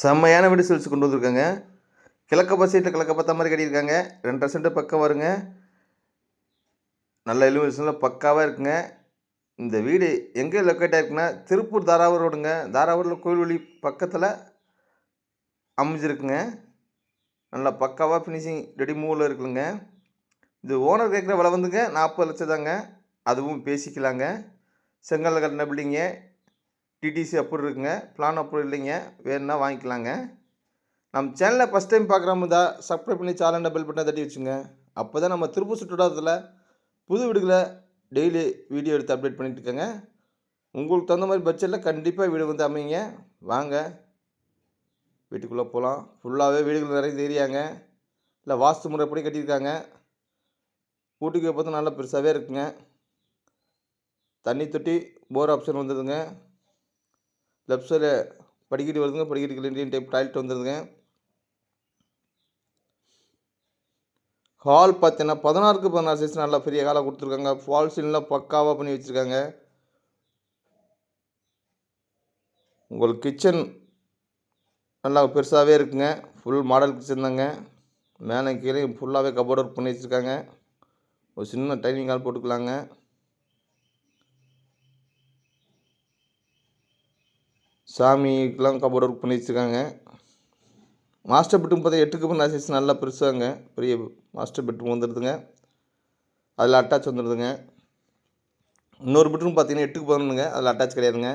செம்மையான வீடு சில்ஸ் கொண்டு வந்திருக்காங்க. கிழக்க பசைட்டில் கிழக்க பார்த்த மாதிரி கட்டியிருக்காங்க. ரெண்டரை சென்ட் பக்கம் வருங்க. நல்ல எலிவேஷனில் பக்காவாக இருக்குங்க. இந்த வீடு எங்கே லொக்கேட் ஆகிருக்குன்னா திருப்பூர் தாராவூர் ரோடுங்க. தாராவூரில் கோயில்வெளி பக்கத்தில் அமைஞ்சிருக்குங்க. நல்லா பக்காவாக ஃபினிஷிங் ரெடி மூவில் இருக்குங்க. இது ஓனர் கேட்குற விலை வந்துங்க நாற்பது லட்சம் தாங்க. அதுவும் பேசிக்கலாங்க. செங்கல் கட்டின பில்டிங்கு டிடிசி அப்ரூவ் இருக்குங்க. பிளான் அப்ரூவ் இல்லைங்க. வேணும்னா வாங்கிக்கலாங்க. நம்ம சேனலை ஃபஸ்ட் டைம் பார்க்குறவங்க தான் சப்ஸ்கிரைப் பண்ணி சேனல் பெல் பட்டனை தட்டி வச்சுங்க. அப்போ தான் நம்ம திருப்பூர் சுற்றுலாத்தில் புது வீடுகளை டெய்லி வீடியோ எடுத்து அப்டேட் பண்ணிகிட்டு இருக்கேங்க. உங்களுக்கு தகுந்த மாதிரி பட்ஜெட்டில் கண்டிப்பாக வீடு வந்து அமைங்க வாங்க. வீட்டுக்குள்ளே போகலாம் ஃபுல்லாகவே வீடுகள் நிறைய தெரியாங்க இல்லை வாஸ்து முறைப்படி கட்டியிருக்காங்க. வீட்டுக்கு பார்த்தா நல்லா பெருசாகவே இருக்குங்க. தண்ணி தொட்டி போர் ஆப்ஷன் வந்ததுங்க. லெஃப்ட் சைடில் படிக்கட்டு வருதுங்க. படிக்கட்டுக்கு இண்டியன் டைப் டாய்லெட் வந்துடுதுங்க ஹால் பார்த்தீங்கன்னா பதினாறுக்கு பதினாறு சைஸ் நல்லா பெரிய ஹாலாக கொடுத்துருக்காங்க. ஃபால் சீன்லாம் பக்காவாக பண்ணி வச்சுருக்காங்க. உங்களுக்கு கிச்சன் நல்லா பெருசாகவே இருக்குங்க. ஃபுல் மாடல் கிச்சன் தாங்க. மேலே கீழே ஃபுல்லாகவே கபோர்ட் ஒர்க் பண்ணி வச்சுருக்காங்க. ஒரு சின்ன டைனிங் ஹால் போட்டுக்கலாங்க. சாமிக்கெலாம் கபோர்ட் ஒர்க் பண்ணி வச்சுருக்காங்க மாஸ்டர் பெட்ரூம் பார்த்தா எட்டுக்கு பண்ண சைஸ் நல்லா பெருசாங்க பெரிய மாஸ்டர் பெட்ரூம் வந்துடுதுங்க அதில் அட்டாச் வந்துடுதுங்க இன்னொரு பெட்ரூம் பார்த்தீங்கன்னா எட்டுக்கு பதினொன்றுங்க. அதில் அட்டாச் கிடையாதுங்க.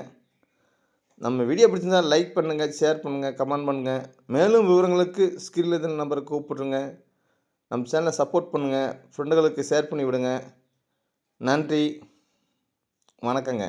நம்ம வீடியோ பிடிச்சிருந்தா லைக் பண்ணுங்கள் ஷேர் பண்ணுங்கள் கமெண்ட் பண்ணுங்கள் மேலும் விவரங்களுக்கு ஸ்கில் எதுன்னு நம்பரை கூப்பிட்ருங்க நம்ம சேனலை சப்போர்ட் பண்ணுங்கள் ஃப்ரெண்டுகளுக்கு ஷேர் பண்ணி விடுங்க நன்றி. வணக்கங்க.